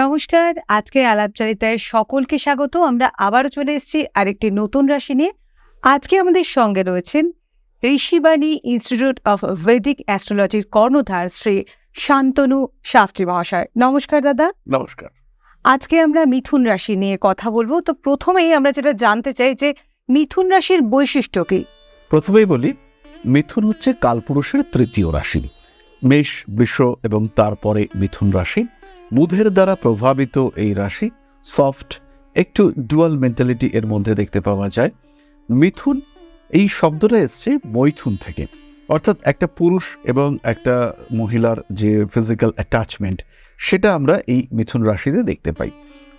নমস্কার আজকে আলাপচারিতায় সকলকে স্বাগত। আমরা আবারও চলে এসেছি আরেকটি নতুন রাশি নিয়ে। আজকে আমাদের সঙ্গে রয়েছেন ঋষিবাণী ইনস্টিটিউট অফ ভেদিক অ্যাস্ট্রোলজির কর্ণধার শ্রী শান্তনু শাস্ত্রী মহাশয়। নমস্কার দাদা। নমস্কার। আজকে আমরা মিথুন রাশি নিয়ে কথা বলব। তো প্রথমেই আমরা যেটা জানতে চাই যে মিথুন রাশির বৈশিষ্ট্য কি? প্রথমেই বলি মিথুন হচ্ছে কালপুরুষের তৃতীয় রাশি। মেষ, বৃষ এবং তারপরে মিথুন রাশি। বুধের দ্বারা প্রভাবিত এই রাশি সফট, একটু ডুয়াল মেন্টালিটি এর মধ্যে দেখতে পাওয়া যায়। মিথুন, এই শব্দটা এসছে মৈথুন থেকে। অর্থাৎ একটা পুরুষ এবং একটা মহিলার যে ফিজিক্যাল অ্যাটাচমেন্ট সেটা আমরা এই মিথুন রাশিতে দেখতে পাই।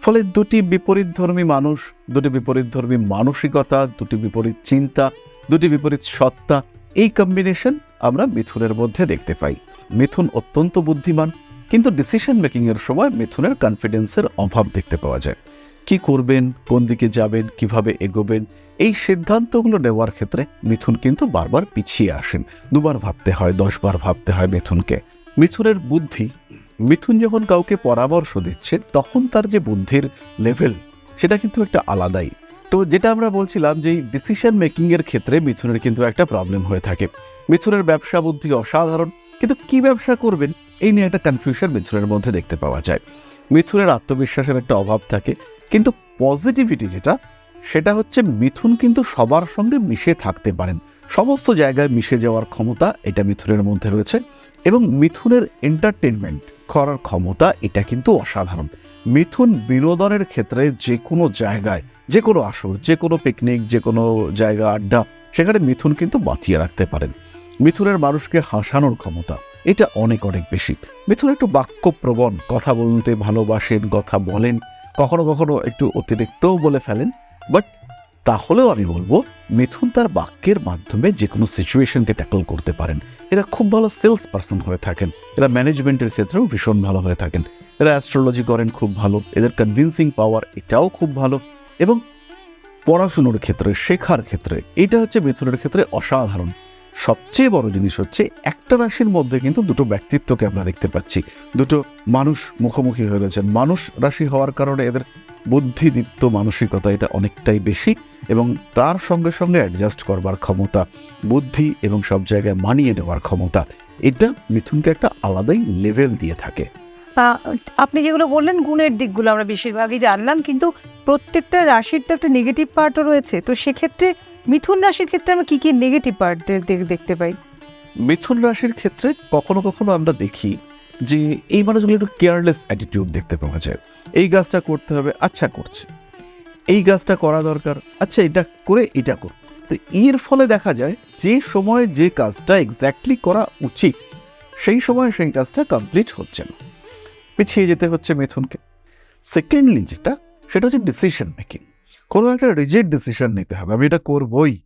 ফলে দুটি বিপরীতধর্মী মানুষ, দুটি বিপরীতধর্মী মানসিকতা, দুটি বিপরীত চিন্তা, দুটি বিপরীত সত্তা এই কম্বিনেশন আমরা মিথুনের মধ্যে দেখতে পাই। মিথুন অত্যন্ত বুদ্ধিমান, কিন্তু ডিসিশন মেকিং এর সময় মিথুনের কনফিডেন্সের অভাব দেখতে পাওয়া যায়। কি করবেন, কোন দিকে যাবেন, কীভাবে এগোবেন, এই সিদ্ধান্তগুলো নেওয়ার ক্ষেত্রে মিথুন কিন্তু বারবার পিছিয়ে আসেন। দুবার ভাবতে হয়, দশবার ভাবতে হয় মিথুনকে। মিথুনের বুদ্ধি, মিথুন যখন কাউকে পরামর্শ দিচ্ছে, তখন তার যে বুদ্ধির লেভেল সেটা কিন্তু একটা আলাদাই। তো যেটা আমরা বলছিলাম যে ডিসিশন মেকিংয়ের ক্ষেত্রে মিথুনের কিন্তু একটা প্রবলেম হয়ে থাকে। মিথুনের ব্যবসা বুদ্ধি অসাধারণ, কিন্তু কি ব্যবসা করবেন? এই নিয়ে একটা কনফিউশন মিথুনের মধ্যে দেখতে পাওয়া যায়। মিথুনের আত্মবিশ্বাসের একটা অভাব থাকে, কিন্তু পজিটিভিটি যেটা, সেটা হচ্ছে মিথুন কিন্তু সবার সঙ্গে মিশে থাকতে পারেন। সমস্ত জায়গায় মিশে যাওয়ার ক্ষমতা এটা মিথুনের মধ্যে রয়েছে এবং মিথুনের এন্টারটেনমেন্ট করার ক্ষমতা এটা কিন্তু অসাধারণ। মিথুন বিনোদনের ক্ষেত্রে যে কোনো জায়গায়, যে কোনো আসর, যে কোনো পিকনিক যে কোনো জায়গা আড্ডা, সেখানে মিথুন কিন্তু বাঁচিয়ে রাখতে পারেন। মিথুনের মানুষকে হাসানোর ক্ষমতা এটা অনেক অনেক বেশি। মিথুন একটু বাক্যপ্রবণ, কথা বলতে ভালোবাসেন, কথা বলেন, কখনো কখনো একটু অতিরিক্তও বলে ফেলেন বাট তাহলেও আমি বলব, মিথুন তার বাক্যের মাধ্যমে যে কোনো সিচুয়েশনকে ট্যাকল করতে পারেন। এরা খুব ভালো সেলস পার্সন হয়ে থাকেন। এরা ম্যানেজমেন্টের ক্ষেত্রেও ভীষণ ভালো হয়ে থাকেন। এরা অ্যাস্ট্রোলজি করেন খুব ভালো। এদের কনভিনসিং পাওয়ার এটাও খুব ভালো। এবং পড়াশুনোর ক্ষেত্রে, শেখার ক্ষেত্রে এটা হচ্ছে মিথুনের ক্ষেত্রে অসাধারণ। সবচেয়ে বড় জিনিস হচ্ছে, একটা রাশির মধ্যে কিন্তু দুটো ব্যক্তিত্বকে আমরা দেখতে পাচ্ছি। দুটো মানুষ মুখোমুখি হয়ে রয়েছেন। মানুষ রাশি হওয়ার কারণে এদের বুদ্ধিদীপ্ত মানসিকতা এটা অনেকটাই বেশি এবং তার সঙ্গে সঙ্গে অ্যাডজাস্ট করবার ক্ষমতা বুদ্ধি এবং সব জায়গায় মানিয়ে নেওয়ার ক্ষমতা এটা মিথুনকে একটা আলাদাই লেভেল দিয়ে থাকে। আপনি যেগুলো বললেন গুণের দিকগুলো আমরা বেশিরভাগই জানলাম কিন্তু প্রত্যেকটা রাশির তো একটা নেগেটিভ পার্টও রয়েছে তো সেক্ষেত্রে মিথুন রাশির ক্ষেত্রে আমরা কী কী নেগেটিভ পার্ট দেখতে পাই? মিথুন রাশির ক্ষেত্রে কখনো কখনো আমরা দেখি যে এই মানুষগুলো একটু কেয়ারলেস অ্যাটিটিউড দেখতে পাওয়া যায়। এই গাছটা করতে হবে আচ্ছা করছে। এই গাছটা করা দরকার আচ্ছা এটা করে এটা কর তো এর ফলে দেখা যায় যে সময়ে যে কাজটা এক্স্যাক্টলি করা উচিত, সেই সময় সেই কাজটা কমপ্লিট হচ্ছে না। পিছিয়ে যেতে হচ্ছে মিথুনকে। সেকেন্ডলি যেটা, সেটা হচ্ছে ডিসিশন মেকিং কোনো একটা রিজেক্ট ডিসিশন নিতে হবে, আমি এটা করবই,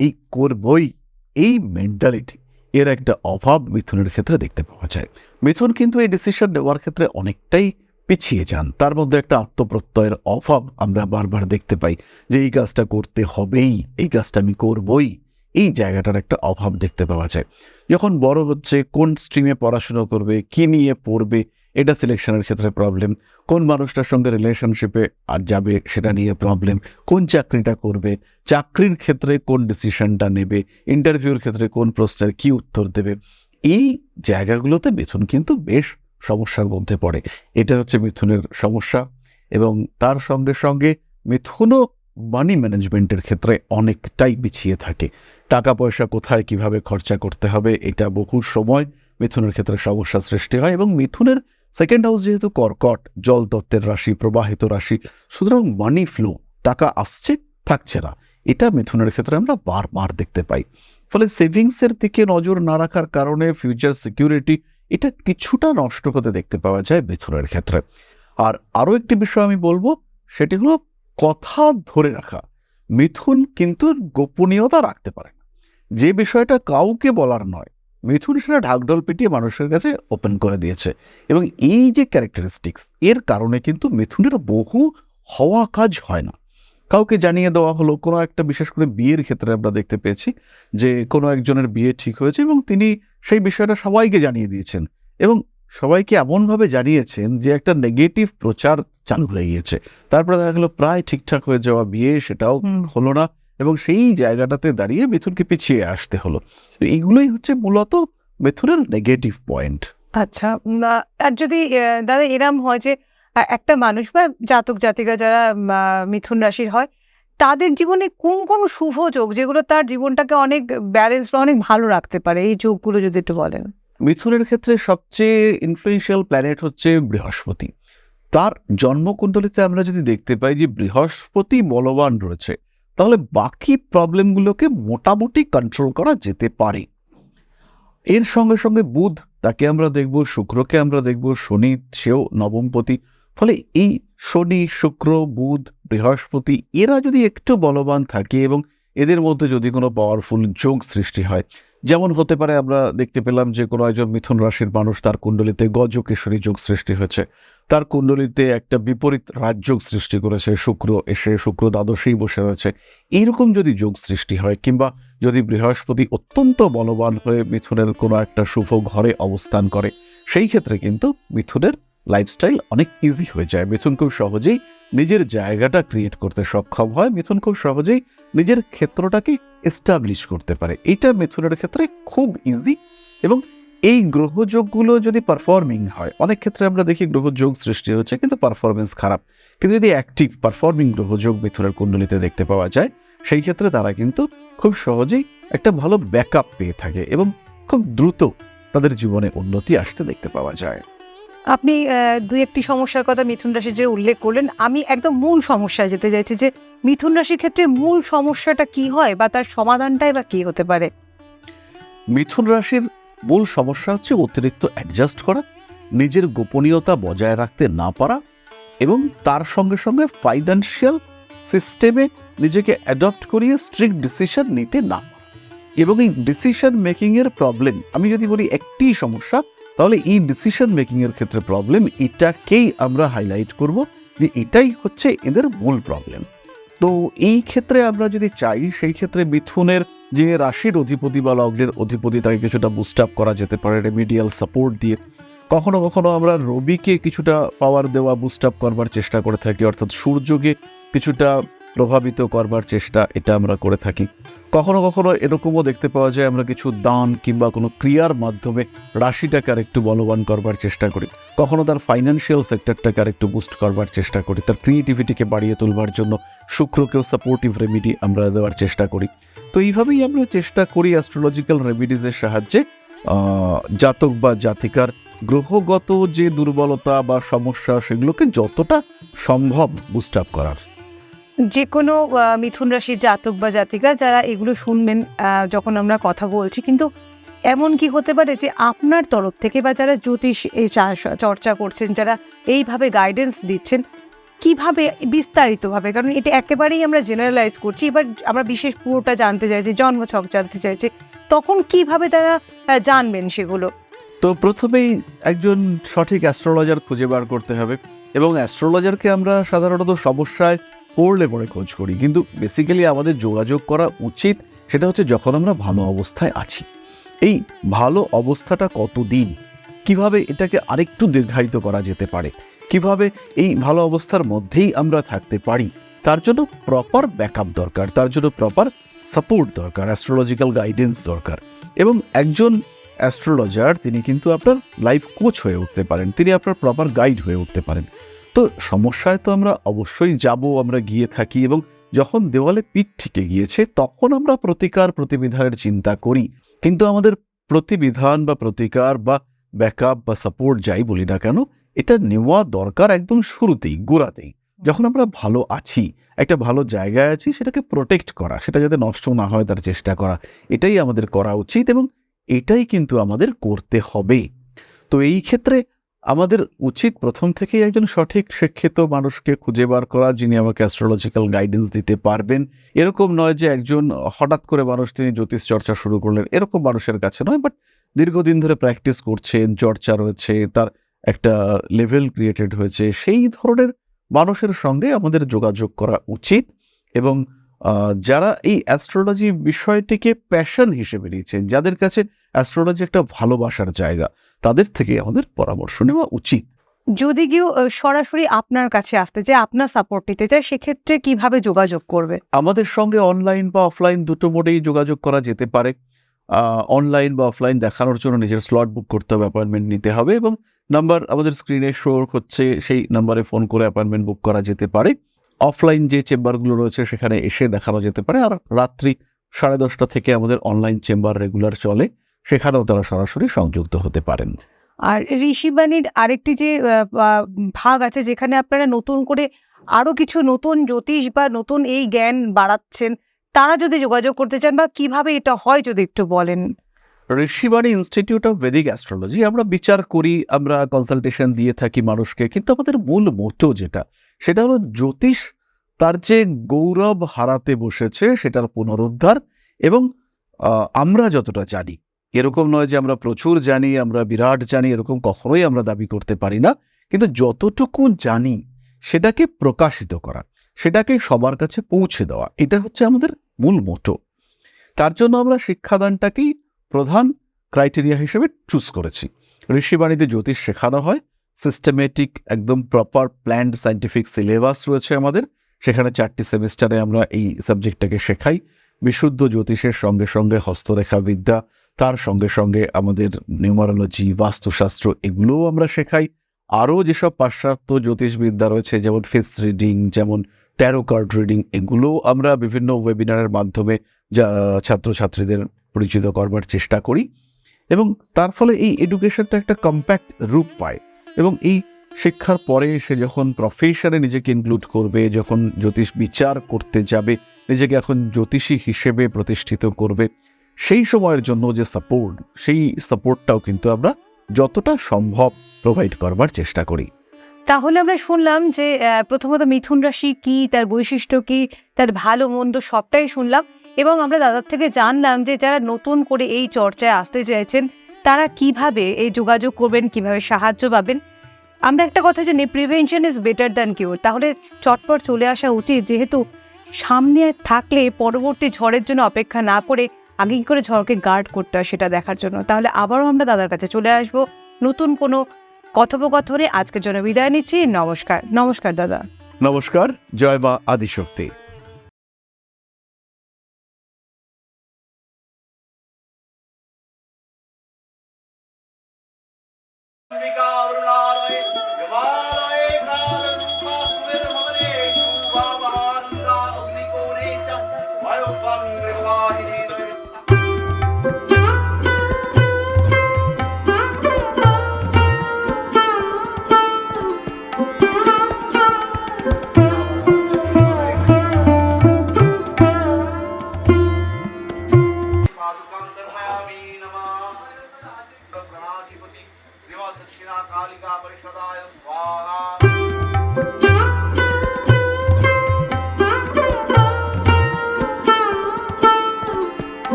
এই করবই, এই মেন্টালিটি এর একটা অভাব মিথুনের ক্ষেত্রে দেখতে পাওয়া যায়। মিথুন কিন্তু এই ডিসিশন নেওয়ার ক্ষেত্রে অনেকটাই পিছিয়ে যান। তার মধ্যে একটা আত্মপ্রত্যয়ের অভাব আমরা বারবার দেখতে পাই যে এই কাজটা করতে হবেই, এই কাজটা আমি করবই। এই জায়গাটার একটা অভাব দেখতে পাওয়া যায়। যখন বড় হচ্ছে, কোন স্ট্রিমে পড়াশুনো করবে, কি নিয়ে পড়বে এটা সিলেকশনের ক্ষেত্রে প্রবলেম কোন মানুষটার সঙ্গে রিলেশনশিপে আর যাবে সেটা নিয়ে প্রবলেম কোন চাকরিটা করবে? চাকরির ক্ষেত্রে কোন ডিসিশনটা নেবে? ইন্টারভিউর ক্ষেত্রে কোন প্রশ্নের কি উত্তর দেবে? এই জায়গাগুলোতে মিথুন কিন্তু বেশ সমস্যার মধ্যে পড়ে। এটা হচ্ছে মিথুনের সমস্যা এবং তার সঙ্গে সঙ্গে মিথুনও মানি ম্যানেজমেন্টের ক্ষেত্রে অনেকটাই পিছিয়ে থাকে। টাকা পয়সা কোথায় কীভাবে খরচা করতে হবে? এটা বহু সময় মিথুনের ক্ষেত্রে সমস্যা সৃষ্টি হয় এবং মিথুনের সেকেন্ড হাউস যেহেতু কর্কট, জল তত্ত্বের রাশি, প্রবাহিত রাশি, সুতরাং মানি ফ্লো টাকা আসছে, থাকছে না। এটা মিথুনের ক্ষেত্রে আমরা বারবার দেখতে পাই। ফলে সেভিংসের দিকে নজর না রাখার কারণে ফিউচার সিকিউরিটি এটা কিছুটা নষ্ট হতে দেখতে পাওয়া যায় মিথুনের ক্ষেত্রে। আর আরও একটি বিষয় আমি বলব, সেটি হলো কথা ধরে রাখা। মিথুন কিন্তু গোপনীয়তা রাখতে পারে যে বিষয়টা কাউকে বলার নয় মিথুন সেটা ঢাকঢোল পিটিয়ে মানুষের কাছে ওপেন করে দিয়েছে। এবং এই যে ক্যারেক্টারিস্টিক্স এর কারণে কিন্তু মিথুনের বহু হওয়া কাজ হয় না। কাউকে জানিয়ে দেওয়া হলো কোনো একটা বিশেষ করে বিয়ের ক্ষেত্রে আমরা দেখতে পেয়েছি যে কোনো একজনের বিয়ে ঠিক হয়েছে এবং তিনি সেই বিষয়টা সবাইকে জানিয়ে দিয়েছেন। এবং সবাইকে এমনভাবে জানিয়েছেন যে একটা নেগেটিভ প্রচার চালু হয়ে গিয়েছে। তারপরে দেখা গেল প্রায় ঠিকঠাক হয়ে যাওয়া বিয়ে সেটাও হলো না। এবং সেই জায়গাটাতে দাঁড়িয়ে মিথুনকে পিছিয়ে আসতে হলো। তো এইগুলোই হচ্ছে মূলত মিথুনের নেগেটিভ পয়েন্ট আচ্ছা আর যদি দাদা এরম হয় যে একটা মানুষ বা জাতক জাতিকা যারা মিথুন রাশির হয় তাদের জীবনে কোন কোন শুভ যোগ যেগুলো তার জীবনটাকে অনেক ব্যালেন্স বা অনেক ভালো রাখতে পারে এই যোগগুলো যদি একটু বলেন? মিথুনের ক্ষেত্রে সবচেয়ে ইনফ্লুয়েন্সিয়াল প্ল্যানেট হচ্ছে বৃহস্পতি। তার জন্মকুণ্ডলিতে আমরা যদি দেখতে পাই যে বৃহস্পতি বলবান রয়েছে তাহলে বাকি প্রবলেমগুলোকে মোটামুটি কন্ট্রোল করা যেতে পারে। এর সঙ্গে সঙ্গে বুধ, তাকে আমরা দেখব, শুক্রকে আমরা দেখব, শনি, সেও নবমপতি ফলে এই শনি, শুক্র, বুধ, বৃহস্পতি, এরা যদি একটু বলবান থাকে এবং এদের মধ্যে যদি কোনো পাওয়ারফুল যোগ সৃষ্টি হয়, যেমন হতে পারে আমরা দেখতে পেলাম যে কোনো একজন মিথুন রাশির মানুষ তার কুণ্ডলিতে গজকেশরী যোগ সৃষ্টি হয়েছে। তার কুণ্ডলিতে একটা বিপরীত রাজযোগ সৃষ্টি করেছে, শুক্র এসে শুক্র দ্বাদশেই বসে রয়েছে। এইরকম যদি যোগ সৃষ্টি হয় কিংবা যদি বৃহস্পতি অত্যন্ত বলবান হয়ে মিথুনের কোনো একটা শুভ ঘরে অবস্থান করে, সেই ক্ষেত্রে কিন্তু মিথুনের লাইফস্টাইল অনেক ইজি হয়ে যায়। মিথুন খুব সহজেই নিজের জায়গাটা ক্রিয়েট করতে সক্ষম হয়। মিথুন খুব সহজেই নিজের ক্ষেত্রটাকে এস্টাবলিশ করতে পারে। এটা মিথুনের ক্ষেত্রে খুব ইজি এবং এই গ্রহযোগগুলো যদি পারফর্মিং হয়, অনেক ক্ষেত্রে আমরা দেখি গ্রহযোগ সৃষ্টি হচ্ছে কিন্তু পারফরমেন্স খারাপ। কিন্তু যদি অ্যাক্টিভ পারফর্মিং গ্রহযোগ মিথুনের কুণ্ডলিতে দেখতে পাওয়া যায়, সেই ক্ষেত্রে তারা কিন্তু খুব সহজেই একটা ভালো ব্যাকআপ পেয়ে থাকে এবং খুব দ্রুত তাদের জীবনে উন্নতি আসতে দেখতে পাওয়া যায়। আপনি দুই একটি সমস্যার কথা মিথুন রাশির যে উল্লেখ করলেন, আমি একদম মূল সমস্যায় যেতে চাইছি যে মিথুন রাশির ক্ষেত্রে মূল সমস্যাটা কি হয় বা তার সমাধানটাই বা কি হতে পারে? মিথুন রাশির মূল সমস্যা হচ্ছে অতিরিক্ত অ্যাডজাস্ট করা, নিজের গোপনীয়তা বজায় রাখতে না পারা এবং তার সঙ্গে সঙ্গে ফাইন্যান্সিয়াল সিস্টেমে নিজেকে অ্যাডপ্ট করিয়ে স্ট্রিক্ট ডিসিশন নিতে না এবং এই ডিসিশন মেকিংয়ের প্রবলেম আমি যদি বলি একটি সমস্যা তাহলে এই ডিসিশন মেকিংয়ের ক্ষেত্রে প্রবলেম এটাকেই আমরা হাইলাইট করব যে এটাই হচ্ছে এদের মূল প্রবলেম তো এই ক্ষেত্রে আমরা যদি চাই, সেই ক্ষেত্রে মিথুনের যে রাশির অধিপতি বা লগ্নের অধিপতি, তাকে কিছুটা বুস্ট আপ করা যেতে পারে রেমিডিয়াল সাপোর্ট দিয়ে। কখনো কখনো আমরা রবিকে কিছুটা পাওয়ার দেওয়া বুস্ট আপ করবার চেষ্টা করে থাকি, অর্থাৎ সূর্যকে কিছুটা প্রভাবিত করবার চেষ্টা এটা আমরা করে থাকি। কখনো কখনো এরকমও দেখতে পাওয়া যায় আমরা কিছু দান কিংবা কোনো ক্রিয়ার মাধ্যমে রাশিটাকে আরেকটু বলবান করবার চেষ্টা করি। কখনো তার ফাইন্যান্সিয়াল সেক্টরটাকে আরেকটু বুস্ট করবার চেষ্টা করি। তার ক্রিয়েটিভিটিকে বাড়িয়ে তুলবার জন্য শুক্রকেও সাপোর্টিভ রেমিডি আমরা দেওয়ার চেষ্টা করি। তো এইভাবেই আমরা চেষ্টা করি অ্যাস্ট্রোলজিক্যাল রেমিডিজের সাহায্যে জাতক বা জাতিকার গ্রহগত যে দুর্বলতা বা সমস্যা, সেগুলোকে যতটা সম্ভব বুস্ট আপ করার। যে কোনো মিথুন রাশির জাতক বা জাতিকা যারা এগুলো শুনবেন যখন আমরা কথা বলছি, কিন্তু এমন কি হতে পারে যে আপনার তরফ থেকে বা যারা জ্যোতিষ এই চর্চা করছেন, যারা এইভাবে গাইডেন্স দিচ্ছেন, কীভাবে বিস্তারিতভাবে? কারণ এটা একেবারেই আমরা জেনারেলাইজ করছি, এবার আমরা বিশেষ পুরোটা জানতে চাইছি, জন্মছক জানতে চাইছি, তখন কীভাবে তারা জানবেন সেগুলো? তো প্রথমেই একজন সঠিক অ্যাস্ট্রোলজার খুঁজে বার করতে হবে এবং অ্যাস্ট্রোলজারকে আমরা সাধারণত সমস্যায় পড়লে পরে খোঁজ করি। কিন্তু বেসিক্যালি আমাদের যোগাযোগ করা উচিত সেটা হচ্ছে যখন আমরা ভালো অবস্থায় আছি। এই ভালো অবস্থাটা কতদিন? কীভাবে এটাকে আরেকটু দীর্ঘায়িত করা যেতে পারে? কীভাবে এই ভালো অবস্থার মধ্যেই আমরা থাকতে পারি? তার জন্য প্রপার ব্যাকআপ দরকার, তার জন্য প্রপার সাপোর্ট দরকার অ্যাস্ট্রোলজিক্যাল গাইডেন্স দরকার। এবং একজন অ্যাস্ট্রোলজার তিনি কিন্তু আপনার লাইফ কোচ হয়ে উঠতে পারেন, তিনি আপনার প্রপার গাইড হয়ে উঠতে পারেন। তো সমস্যায় তো আমরা অবশ্যই যাব, আমরা গিয়ে থাকি এবং যখন দেওয়ালে পিঠ থেকে গিয়েছে তখন আমরা প্রতিকার প্রতিবিধানের চিন্তা করি। কিন্তু আমাদের প্রতিবিধান বা প্রতিকার বা ব্যাকআপ বা সাপোর্ট যাই বলি না কেন, এটা নেওয়া দরকার একদম শুরুতেই, গোড়াতেই। যখন আমরা ভালো আছি, একটা ভালো জায়গায় আছি, সেটাকে প্রোটেক্ট করা, সেটা যাতে নষ্ট না হয় তার চেষ্টা করা, এটাই আমাদের করা উচিত এবং এটাই কিন্তু আমাদের করতে হবে। তো এই ক্ষেত্রে আমাদের উচিত প্রথম থেকেই একজন সঠিক শিক্ষিত মানুষকে খুঁজে বার করা যিনি আমাকে অ্যাস্ট্রোলজিক্যাল গাইডেন্স দিতে পারবেন। এরকম নয় যে একজন হঠাৎ করে মানুষ তিনি জ্যোতিষ চর্চা শুরু করলেন, এরকম মানুষের কাছে নয় বাট দীর্ঘদিন ধরে প্র্যাকটিস করছেন, চর্চা রয়েছে, তার একটা লেভেল ক্রিয়েটেড হয়েছে। সেই ধরনের মানুষের সঙ্গে আমাদের যোগাযোগ করা উচিত এবং যারা এই অ্যাস্ট্রোলজি বিষয়টিকে প্যাশন হিসেবে নিয়েছেন, যাদের কাছে অ্যাস্ট্রোলজি একটা ভালোবাসার জায়গা। তাদের থেকে আমাদের পরামর্শ নেওয়া উচিত। যদি কেউ সরাসরি আপনার কাছে আসতে চায় আপনার সাপোর্ট নিতে চায় সেক্ষেত্রে কীভাবে যোগাযোগ করবে? আমাদের সঙ্গে অনলাইন বা অফলাইন দুটো মোডেই যোগাযোগ করা যেতে পারে। অনলাইন বা অফলাইন দেখানোর জন্য নিজের স্লট বুক করতে হবে অ্যাপয়েন্টমেন্ট নিতে হবে এবং নাম্বার আমাদের স্ক্রিনে শো হচ্ছে সেই নাম্বারে ফোন করে অ্যাপয়েন্টমেন্ট বুক করা যেতে পারে। অফলাইন যে চেম্বারগুলো রয়েছে সেখানে এসে দেখানো যেতে পারে। আর রাত্রি সাড়ে দশটা থেকে আমাদের অনলাইন চেম্বার রেগুলার চলে। সেখানেও তারা সরাসরি সংযুক্ত হতে পারেন। আর ঋষিবাণীর আরেকটি যে ভাগ আছে যেখানে আপনারা নতুন করে আরও কিছু নতুন জ্যোতিষ বা নতুন এই জ্ঞান বাড়াচ্ছেন তারা যদি যোগাযোগ করতে চান বা কীভাবে এটা হয় যদি একটু বলেন? Rishibani institute of Vedic astrology আমরা বিচার করি আমরা কনসালটেশন দিয়ে থাকি মানুষকে কিন্তু আমাদের মূল মোটো যেটা সেটা হলো জ্যোতিষ তার যে গৌরব হারাতে বসেছে সেটার পুনরুদ্ধার এবং আমরা যতটা জানি। এরকম নয় যে আমরা প্রচুর জানি, আমরা বিরাট জানি, এরকম কখনোই আমরা দাবি করতে পারি না। কিন্তু যতটুকু জানি, সেটাকে প্রকাশিত করা, সেটাকে সবার কাছে পৌঁছে দেওয়া, এটা হচ্ছে আমাদের মূল মোটো। তার জন্য আমরা শিক্ষাদানটাকেই প্রধান ক্রাইটেরিয়া হিসেবে চুজ করেছি। ঋষিবাণীতে জ্যোতিষ শেখানো হয় সিস্টেমেটিক একদম প্রপার প্ল্যান্ড সায়েন্টিফিক সিলেবাস রয়েছে আমাদের। সেখানে চারটি সেমিস্টারে আমরা এই সাবজেক্টটাকে শেখাই। বিশুদ্ধ জ্যোতিষের সঙ্গে সঙ্গে হস্তরেখা বিদ্যা তার সঙ্গে সঙ্গে আমাদের নিউমারোলজি, বাস্তুশাস্ত্র এগুলোও আমরা শেখাই। আরও যেসব পাশ্চাত্য জ্যোতিষবিদ্যা রয়েছে, যেমন ফেস রিডিং, যেমন ট্যারো কার্ড রিডিং, এগুলোও আমরা বিভিন্ন ওয়েবিনারের মাধ্যমে যা ছাত্রছাত্রীদের পরিচিত করবার চেষ্টা করি। এবং তার ফলে এই এডুকেশনটা একটা কম্প্যাক্ট রূপ পায়। এবং এই শিক্ষার পরে সে যখন প্রফেশনে নিজেকে ইনক্লুড করবে, যখন জ্যোতিষ বিচার করতে যাবে, নিজেকে এখন জ্যোতিষী হিসেবে প্রতিষ্ঠিত করবে সেই সময়ের জন্য যে সাপোর্ট সেই সাপোর্টটাও কিন্তু আমরা যতটা সম্ভব প্রোভাইড করবার চেষ্টা করি। তাহলে আমরা শুনলাম যে প্রথমত মিথুন রাশি কি, তার বৈশিষ্ট্য কি, তার ভালো, মন্দ সবটাই শুনলাম এবং আমরা দাদার থেকে জানলাম যে, যারা নতুন করে এই চর্চায় আসতে চাইছেন তারা কীভাবে এই যোগাযোগ করবেন, কীভাবে সাহায্য পাবেন? আমরা একটা কথা জানি prevention is better than cure তাহলে চটপট চলে আসা উচিত, যেহেতু সামনে থাকলে পরবর্তী ঝড়ের জন্য অপেক্ষা না করে আগে কি করে ঝড়কে গার্ড করতে হয় সেটা দেখার জন্য? তাহলে আবারও আমরা দাদার কাছে চলে আসব। নতুন কোনো কথোপকথনে আজকের জন্য বিদায় নিচ্ছি। নমস্কার। নমস্কার, দাদা। নমস্কার। জয় মা আদিশক্তি।